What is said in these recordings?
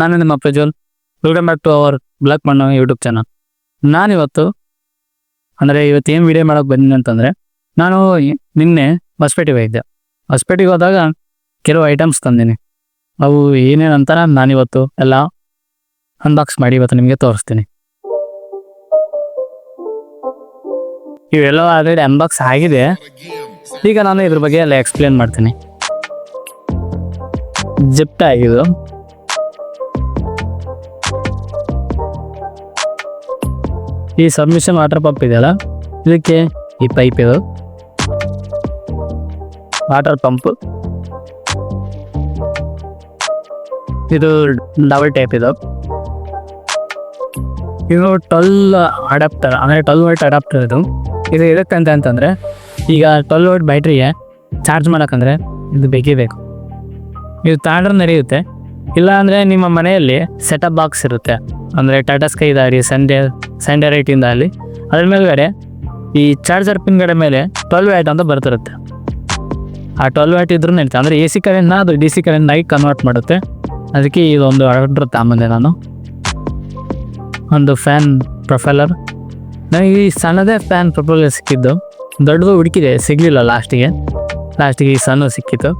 ನಾನು ನಿಮ್ಮ Prajwal. Welcome back to our block ಮಣ್ಣು ಯೂಟ್ಯೂಬ್ ಚಾನಲ್ ನಾನಿವತ್ತು, ಅಂದರೆ ಇವತ್ತು ಏನು ವಿಡಿಯೋ ಮಾಡೋಕ್ಕೆ ಬಂದಿನಿ ಅಂತಂದರೆ, ನಾನು ನಿನ್ನೆ ಹೊಸಪೇಟೆಗೆ ಹೋಗಿದ್ದೆ. ಹೊಸಪೇಟೆಗೆ ಹೋದಾಗ ಕೆಲವು ಐಟಮ್ಸ್ ತಂದೀನಿ. ಅವು ಏನೇನಂತ ನಾನಿವತ್ತು ಎಲ್ಲ ಅನ್ಬಾಕ್ಸ್ ಮಾಡಿ ಇವತ್ತು ನಿಮಗೆ ತೋರಿಸ್ತೀನಿ. ಇವೆಲ್ಲ ಆಲ್ರೆಡಿ ಅನ್ಬಾಕ್ಸ್ ಆಗಿದೆ. ಈಗ ನಾನು ಇದ್ರ ಬಗ್ಗೆ ಎಲ್ಲ ಎಕ್ಸ್ಪ್ಲೇನ್ ಮಾಡ್ತೀನಿ. ಜಿಪ್ಟ ಆಗಿದ್ದು. ಈ ಸಬ್ಮಿಷನ್ ವಾಟರ್ ಪಂಪ್ ಇದೆಯಲ್ಲ? ಇದಕ್ಕೆ ಈ ಪೈಪ್ ಇದು. ವಾಟರ್ ಪಂಪ್ ಇದು ಡಬಲ್ ಟೈಪ್ ಇದು. ಇದು ಟ್ವೆಲ್ ಅಡಾಪ್ಟರ್ ಅಂದರೆ ಟ್ವೆಲ್ ವೋಲ್ಟ್ ಅಡಾಪ್ಟರ್ ಇದು. ಇದು ಇದಕ್ಕಂತ ಅಂತಂದರೆ, ಈಗ ಟ್ವೆಲ್ ವೋಲ್ಟ್ ಬ್ಯಾಟ್ರಿಗೆ ಚಾರ್ಜ್ ಮಾಡೋಕ್ಕಂದ್ರೆ ಇದು ಬೇಕೇ ಬೇಕು. ಇದು ತಾಂಡ್ರೆ ನಡೆಯುತ್ತೆ ಇಲ್ಲ ಅಂದರೆ ನಿಮ್ಮ ಮನೆಯಲ್ಲಿ ಸೆಟಪ್ ಬಾಕ್ಸ್ ಇರುತ್ತೆ. ಅಂದರೆ ಟಾಟಾ ಸ್ಕೈ ಇದಾಗಲಿ ಸಂಡೇ ಸಂಡೇ ರೈಟಿಂದ ಆಗಲಿ ಅದ್ರ ಮೇಲ್ಗಡೆ ಈ ಚಾರ್ಜರ್ ಪಿನ್ಗಡೆ ಮೇಲೆ ಟ್ವೆಲ್ ವ್ಯಾಟ್ ಅಂತ ಬರ್ತಿರುತ್ತೆ. ಆ ಟ್ವೆಲ್ ವ್ಯಾಟ್ ಇದ್ರೂ ನಡೀತೆ ಅಂದರೆ ಎ ಸಿ ಕರೆಂಟ್ನ ಅದು ಡಿ ಸಿ ಕರೆಂಟ್ನಾಗಿ ಕನ್ವರ್ಟ್ ಮಾಡುತ್ತೆ. ಅದಕ್ಕೆ ಇದೊಂದು ಆರ್ಡ್ರ್ ತಗೊಂಬಂದೆ ನಾನು. ಒಂದು ಫ್ಯಾನ್ ಪ್ರೊಫೈಲರ್ ನನಗೆ ಈ ಸಣ್ಣದೇ ಫ್ಯಾನ್ ಪ್ರೊಫೈಲರ್ ಸಿಕ್ಕಿದ್ದು. ದೊಡ್ಡದು ಹುಡುಕಿದೆ, ಸಿಗಲಿಲ್ಲ ಲಾಸ್ಟಿಗೆ ಲಾಸ್ಟಿಗೆ ಈ ಸಣ್ಣ ಸಿಕ್ಕಿತ್ತು.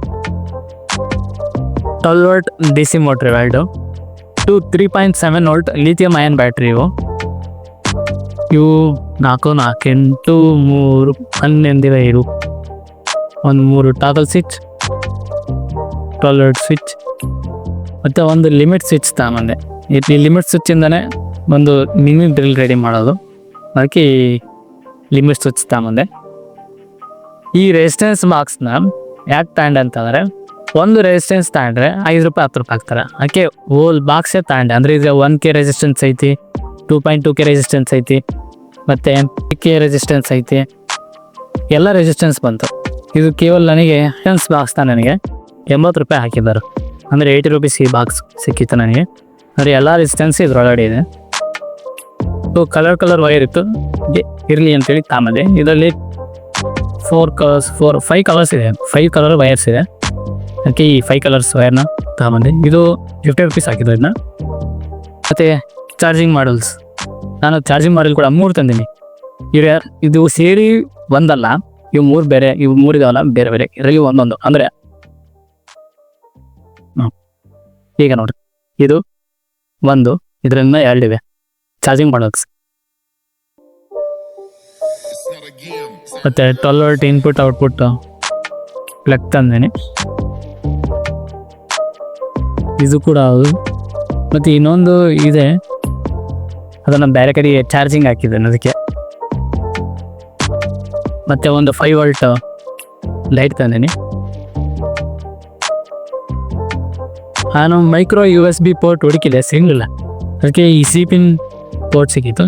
Twelve volt D C motor ಎರಡು two three point seven volt lithium ion battery ಇವು. ಇವು ನಾಲ್ಕು ನಾಲ್ಕು ಎಂಟು ಮೂರು ಹನ್ನೊಂದಿರ ಇವು. ಒಂದು ಮೂರು toggle switch twelve volt switch ಮತ್ತು ಒಂದು ಲಿಮಿಟ್ ಸ್ವಿಚ್ ತಗೊಂಬಂದೆ. ಈ ಲಿಮಿಟ್ ಸ್ವಿಚ್ಚಿಂದನೇ ಒಂದು ಮಿನಿ ಡ್ರಿಲ್ ರೆಡಿ ಮಾಡೋದು. ಅದಕ್ಕೆ ಈ ಲಿಮಿಟ್ ಸ್ವಿಚ್ ತಗೊಂಬಂದೆ. ಈ ರೆಸಿಸ್ಟೆನ್ಸ್ ಬಾಕ್ಸ್ನ ಯಾಕೆ ತಗೊಂಡೆ ಅಂತಂದರೆ ಒಂದು ರೆಸಿಸ್ಟೆನ್ಸ್ ತಗೊಂಡ್ರೆ ಐದು ರೂಪಾಯಿ, ಹತ್ತು ರೂಪಾಯಿ ಹಾಕ್ತಾರೆ. ಅದಕ್ಕೆ ಹೋಲ್ ಬಾಕ್ಸೇ ತಗೊಂಡೆ. ಅಂದರೆ ಇದ್ರೆ ಒನ್ ಕೆ ರೆಸಿಸ್ಟೆನ್ಸ್ ಐತಿ two point two K resistance ಐತಿ, ಮತ್ತು ಕೆ ರೆಸಿಸ್ಟೆನ್ಸ್ ಐತಿ. ಎಲ್ಲ ರೆಸಿಸ್ಟೆನ್ಸ್ ಬಂತು. ಇದು ಕೇವಲ ನನಗೆ ರೆಸಿಸ್ಟೆನ್ಸ್ ತಾನೆ ನನಗೆ ಎಂಬತ್ತು ರೂಪಾಯಿ ಹಾಕಿದ್ದಾರೆ. ಅಂದರೆ ಏಯ್ಟಿ ರುಪೀಸ್ ಈ ಬಾಕ್ಸ್ ಸಿಕ್ಕಿತ್ತು ನನಗೆ. ಅಂದರೆ ಎಲ್ಲ ರೆಸಿಸ್ಟೆನ್ಸ್ ಇದ್ರೊಳಗಡೆ ಇದೆ. ಸೊ ಕಲರ್ ಕಲರ್ ವೈರ್ ಇತ್ತು. ಇರಲಿ ಅಂತೇಳಿ ತಾಮದೆ. ಇದರಲ್ಲಿ four colours four five colours ಇದೆ. ಫೈವ್ ಕಲರ್ ವೈರ್ಸ್ ಇದೆ. ಅದಕ್ಕೆ ಈ ಫೈವ್ ಕಲರ್ಸ್ ವೈರ್ನ ತಗೊಂಬಂದೆ. ಇದು ಫಿಫ್ಟಿ ರುಪೀಸ್ ಹಾಕಿದ್ದು ಇದನ್ನ ಮತ್ತು ಚಾರ್ಜಿಂಗ್ ಮಾಡಲ್ಸ್ ನಾನು ಚಾರ್ಜಿಂಗ್ ಮಾಡಲ್ ಕೂಡ ಮೂರು ತಂದೀನಿ. ಇವ್ರು ಇದು ಸೇರಿ ಒಂದಲ್ಲ. ಇವು ಮೂರು ಬೇರೆ, ಇವು ಮೂರು ಇದಾವಲ್ಲ, ಬೇರೆ ಬೇರೆ. ಇದರಲ್ಲಿ ಒಂದೊಂದು. ಅಂದರೆ ಈಗ ನೋಡಿ ಇದು ಒಂದು, ಇದರಿಂದ ಎರಡಿವೆ ಚಾರ್ಜಿಂಗ್ ಮಾಡಲ್ಸ್ ಮತ್ತು ಟ್ವೆಲ್ ಇನ್ಪುಟ್ ಔಟ್ಪುಟ್ ಪ್ಲಗ್ ತಂದೇನೆ. ಇದು ಕೂಡ ಹೌದು. ಮತ್ತು ಇನ್ನೊಂದು ಇದೆ. ಅದನ್ನು ಬೇರೆ ಕಡೆ ಚಾರ್ಜಿಂಗ್ ಹಾಕಿದ್ದೇನೆ ಅದಕ್ಕೆ. ಮತ್ತು ಒಂದು ಫೈವ್ ವೋಲ್ಟ್ ಲೈಟ್ ತಂದೇನೆ. ನಾನು micro U S B port ಹುಡುಕಿದೆ ಸಿಗಲಿಲ್ಲ ಅದಕ್ಕೆ ಈ ಸಿಪಿನ್ ಪೋರ್ಟ್ ಸಿಕ್ಕಿತ್ತು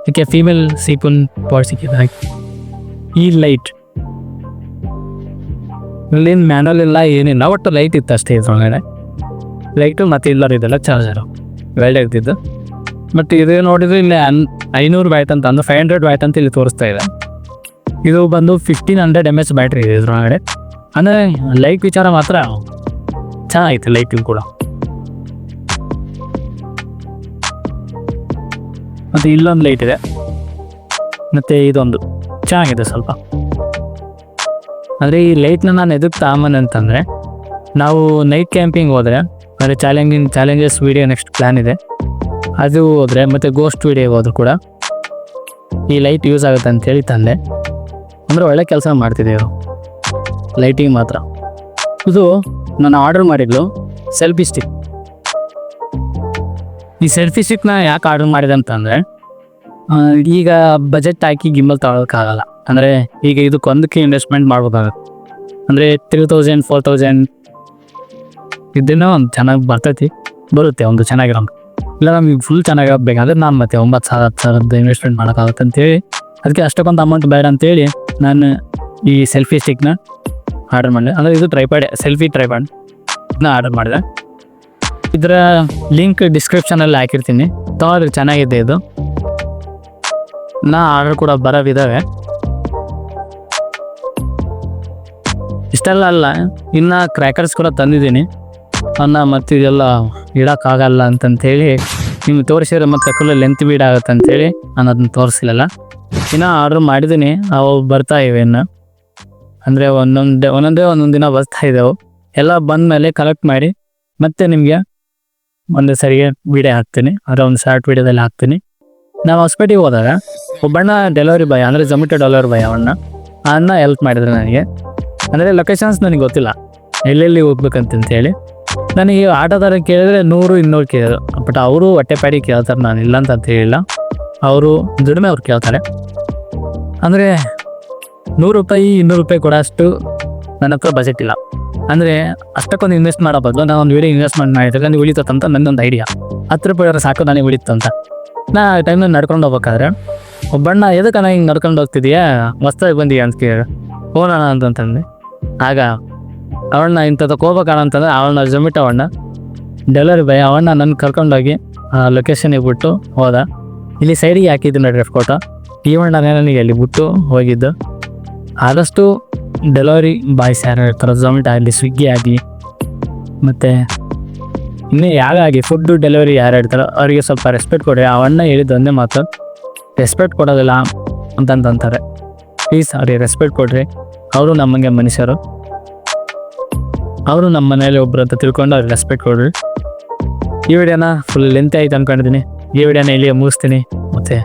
ಅದಕ್ಕೆ ಫೀಮೇಲ್ ಸಿಪಿನ್ ಪೋರ್ಟ್ ಸಿಕ್ಕಿತ್ತು ಹಾಗೆ. ಈ ಲೈಟ್ ಇಲ್ಲೇನು ಮ್ಯಾನುವಲ್ ಇಲ್ಲ, ಏನಿಲ್ಲ, ಒಟ್ಟು ಲೈಟ್ ಇತ್ತು ಅಷ್ಟೇ ಇದ್ರೊಳಗಡೆ. ಲೈಟು ಮತ್ತು ಇಲ್ಲರ್ ಇದೆಲ್ಲ ಚಾರ್ಜರು ವೆಲ್ಡ್ ಇರ್ತಿದ್ದು ಬಟ್ ಇದು ನೋಡಿದ್ರೆ ಇಲ್ಲಿ ಅನ್ ಐನೂರು ಬ್ಯಾಟ್ ಅಂತ, ಅಂದ್ರೆ ಫೈವ್ ಹಂಡ್ರೆಡ್ ಬ್ಯಾಟ್ ಅಂತ ಇಲ್ಲಿ ತೋರಿಸ್ತಾ ಇದೆ. ಇದು ಬಂದು fifteen hundred M H battery ಇದೆ ಇದ್ರೊಳಗಡೆ. ಅಂದರೆ ಲೈಟ್ ವಿಚಾರ ಮಾತ್ರ ಚೆನ್ನಾಗಿತ್ತು ಲೈಟಿಂಗ್ ಕೂಡ. ಮತ್ತು ಇಲ್ಲೊಂದು ಲೈಟ್ ಇದೆ. ಮತ್ತು ಇದೊಂದು. ಚೆನ್ನಾಗಿದೆ ಸ್ವಲ್ಪ. ಅಂದರೆ ಈ ಲೈಟ್ನ ನಾನು ಎದಕ್ಕೆ ತಾಮನ್ ಅಂತಂದರೆ, ನಾವು ನೈಟ್ ಕ್ಯಾಂಪಿಂಗ್ ಹೋದರೆ ಅಂದರೆ challenging challenges video next plan ಇದೆ. ಅದು ಹೋದರೆ ಮತ್ತು ಗೋಸ್ಟ್ ವೀಡಿಯೋ ಹೋದ್ರು ಕೂಡ ಈ ಲೈಟ್ ಯೂಸ್ ಆಗುತ್ತೆ ಅಂತ ಹೇಳಿ ತಂದೆ. ಅಂದರೆ ಒಳ್ಳೆ ಕೆಲಸ ಮಾಡ್ತಿದ್ದೀವಿ ಲೈಟಿಂಗ್ ಮಾತ್ರ. ಇದು ನಾನು ಆರ್ಡರ್ ಮಾಡಿದ್ಲು ಸೆಲ್ಫಿ ಸ್ಟಿಕ್ ಈ ಸೆಲ್ಫಿ ಸ್ಟಿಕ್ನ ಯಾಕೆ ಆರ್ಡರ್ ಮಾಡಿದೆ ಅಂತಂದರೆ ಈಗ ಬಜೆಟ್ ಹಾಕಿ ಗಿಂಬಲ್ ತಗೊಳಕ್ಕಾಗಲ್ಲ. ಅಂದರೆ ಈಗ ಇದಕ್ಕೊಂದಕ್ಕೆ ಇನ್ವೆಸ್ಟ್ಮೆಂಟ್ ಮಾಡ್ಬೇಕಾಗತ್ತೆ. ಅಂದರೆ ತ್ರೀ ತೌಸಂಡ್ ಫೋರ್ ತೌಸಂಡ್ ಇದನ್ನ ಒಂದು ಚೆನ್ನಾಗಿ ಬರ್ತೈತಿ, ಬರುತ್ತೆ, ಒಂದು ಚೆನ್ನಾಗಿರೋ ಇಲ್ಲ, ನಮಗೆ ಫುಲ್ ಚೆನ್ನಾಗಿ ಆಗಬೇಕಂದ್ರೆ ನಾನು ಮತ್ತೆ ಒಂಬತ್ತು ಸಾವಿರ, ಹತ್ತು ಸಾವಿರದ ಇನ್ವೆಸ್ಟ್ಮೆಂಟ್ ಮಾಡೋಕ್ಕಾಗುತ್ತೆ ಅಂತೇಳಿ ಅದಕ್ಕೆ ಅಷ್ಟಕ್ಕೊಂದು ಅಮೌಂಟ್ ಬೇಡ ಅಂತೇಳಿ ನಾನು ಈ ಸೆಲ್ಫಿ ಸ್ಟಿಕ್ನ ಆರ್ಡರ್ ಮಾಡಿದೆ. ಅಂದರೆ ಇದು ಟ್ರೈಪಾಡ್ ಸೆಲ್ಫಿ ಟ್ರೈಪಾಡ್ ಇದನ್ನ ಆರ್ಡರ್ ಮಾಡಿದೆ. ಇದರ ಲಿಂಕ್ ಡಿಸ್ಕ್ರಿಪ್ಷನಲ್ಲಿ ಹಾಕಿರ್ತೀನಿ. ತಗೊಳ್ರಿ, ಚೆನ್ನಾಗಿದೆ ಇದು. ನಾ ಆರ್ಡರ್ ಕೂಡ ಬರೋವಿದ್ದಾವೆ ಇಷ್ಟೆಲ್ಲ ಅಲ್ಲ, ಇನ್ನು ಕ್ರ್ಯಾಕರ್ಸ್ ಕೂಡ ತಂದಿದ್ದೀನಿ. ಅನ್ನ ಮತ್ತು ಇದೆಲ್ಲ ಇಡೋಕ್ಕಾಗಲ್ಲ ಅಂತಂತೇಳಿ ನಿಮ್ಗೆ ತೋರಿಸಿದ್ರೆ ಮತ್ತೆ ಕಲ್ಲು ಲೆಂತ್ ಬೀಡ್ ಆಗುತ್ತೆ ಅಂತೇಳಿ ನಾನು ಅದನ್ನ ತೋರಿಸಲಿಲ್ಲ ದಿನ ಆರ್ಡ್ರ್ ಮಾಡಿದ್ದೀನಿ ಅವು ಬರ್ತಾ ಇವೆ ಇನ್ನು. ಅಂದರೆ ಒಂದೊಂದು, ಒಂದೊಂದೇ ಒಂದೊಂದು ದಿನ ಬರ್ತಾ ಇದ್ದಾವೆ ಎಲ್ಲ ಬಂದ ಮೇಲೆ ಕಲೆಕ್ಟ್ ಮಾಡಿ ಮತ್ತೆ ನಿಮಗೆ ಒಂದು ಸರಿಗೆ ವಿಡಿಯೋ ಹಾಕ್ತೀನಿ. ಅದರ ಒಂದು ಶಾರ್ಟ್ ವಿಡಿಯೋದಲ್ಲಿ ಹಾಕ್ತೀನಿ. ನಾವು ಹೊಸಪೇಟೆಗೆ ಹೋದಾಗ ಒಬ್ಬಣ್ಣ ಡೆಲಿವರಿ ಬಾಯ್ ಅಂದರೆ ಜೊಮೆಟೊ ಡೆಲಿವರಿ ಬಾಯ್ ಅವಣ್ಣ ಆ ಅಣ್ಣ ಹೆಲ್ಪ್ ಮಾಡಿದ್ರು ನನಗೆ. ಅಂದರೆ ಲೊಕೇಶನ್ಸ್ ನನಗೆ ಗೊತ್ತಿಲ್ಲ. ಎಲ್ಲೆಲ್ಲಿ ಹೋಗ್ಬೇಕಂತಂತ ಹೇಳಿ ನನಗೆ ಆಟೋದಾರ ಕೇಳಿದ್ರೆ ನೂರು, ಇನ್ನೂರು ಕೇಳಿದ್ರು. ಬಟ್ ಅವರು ಹೊಟ್ಟೆಪಾಡಿ ಕೇಳ್ತಾರೆ, ನಾನು ಇಲ್ಲ ಅಂತ ಅಂತ ಹೇಳಿಲ್ಲ. ಅವರು ದುಡಿಮೆ ಅವ್ರು ಕೇಳ್ತಾರೆ. ಅಂದರೆ ನೂರು ರೂಪಾಯಿ, ಇನ್ನೂರು ರೂಪಾಯಿ ಕೊಡೋಷ್ಟು ನನ್ನ ಹತ್ರ ಬಜೆಟ್ ಇಲ್ಲ. ಅಂದರೆ ಅಷ್ಟಕ್ಕೊಂದು ಇನ್ವೆಸ್ಟ್ ಮಾಡೋ ಬದಲು ನಾನು ಒಂದು ವೀಡಿಯೋ ಇನ್ವೆಸ್ಟ್ಮೆಂಟ್ ಮಾಡಿದ್ರೆ ನನಗೆ ಉಳಿತಂತ ನನ್ನೊಂದು ಐಡಿಯಾ ಹತ್ತು ರೂಪಾಯಿ ಸಾಕು, ನನಗೆ ಉಳಿತಂತ ನಾ ಆ ಟೈಮ್ನಲ್ಲಿ ನಡ್ಕೊಂಡು ಹೋಗ್ಬೇಕಾದ್ರೆ ಒಬ್ಬಣ್ಣ ಎದಕ್ಕೆ ನಾನು ಹಿಂಗೆ ನಡ್ಕೊಂಡು ಹೋಗ್ತಿದ್ಯಾ? ಮಸ್ತಾಗಿ ಬಂದೀಯ? ಅಂತ ಕೇಳಿ ಹೋಗೋಣ ಅಂತಂತಂದೆ ಆಗ ಅವಣ್ಣ ಇಂಥದ್ದು ಕೋಪ ಅಂತಂದ್ರೆ ಅವಣ್ಣ ಜೊಮಿಟೋ ಅವಣ್ಣ ಡೆಲಿವರಿ ಬಾಯ್ ಅವಣ್ಣ ನನ್ನ ಕರ್ಕೊಂಡೋಗಿ ಲೊಕೇಶನಿಗೆ ಬಿಟ್ಟು ಹೋದ. ಇಲ್ಲಿ ಸೈಡಿಗೆ ಹಾಕಿದ್ದು ನೋಡ್ರಿ ಫೋಟೋ ಈ ನನಗೆ ಅಲ್ಲಿ ಬಿಟ್ಟು ಹೋಗಿದ್ದು. ಆದಷ್ಟು ಡೆಲಿವರಿ ಬಾಯ್ಸ್ ಯಾರು ಇರ್ತಾರೋ ಝೊಮೆಟೊ ಆಗಲಿ, ಸ್ವಿಗ್ಗಿ ಆಗಲಿ, ಮತ್ತು ಇನ್ನೂ ಯಾಗಾಗಿ ಫುಡ್ಡು ಡೆಲಿವರಿ ಯಾರು ಇರ್ತಾರೋ, ಅವರಿಗೆ ಸ್ವಲ್ಪ ರೆಸ್ಪೆಕ್ಟ್ ಕೊಡಿ ಆ ಅಣ್ಣ ಹೇಳಿದ್ದು ಒಂದೇ ಮಾತು. ರೆಸ್ಪೆಕ್ಟ್ ಕೊಡೋದಿಲ್ಲ ಅಂತಂತಂತಾರೆ. ಪ್ಲೀಸ್ ಅವ್ರಿಗೆ ರೆಸ್ಪೆಕ್ಟ್ ಕೊಡ್ರಿ. ಅವರು ನಮಗೆ ಮನುಷ್ಯರು. ಅವರು ನಮ್ಮ ಮನೇಲಿ ಒಬ್ರು ಅಂತ ತಿಳ್ಕೊಂಡು ಅವ್ರಿಗೆ ರೆಸ್ಪೆಕ್ಟ್ ಕೊಡ್ರಿ. ಈ ವಿಡಿಯೋನ ಫುಲ್ ಲೆಂತ್ ಆಯ್ತು ಅನ್ಕೊಂಡಿದ್ದೀನಿ ಈ ವಿಡಿಯೋನ ಇಲ್ಲಿಗೆ ಮುಗಿಸ್ತೀನಿ. ಮತ್ತು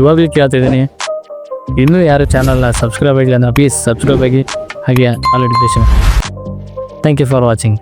ಇವಾಗಲೂ ಕೇಳ್ತಿದ್ದೀನಿ ಇನ್ನೂ ಯಾರು ಚಾನಲ್ನ ಸಬ್ಸ್ಕ್ರೈಬ್ ಆಗಿಲ್ಲ ಪ್ಲೀಸ್ ಸಬ್ಸ್ಕ್ರೈಬ್ ಆಗಿ ಹಾಗೆ all thank you for watching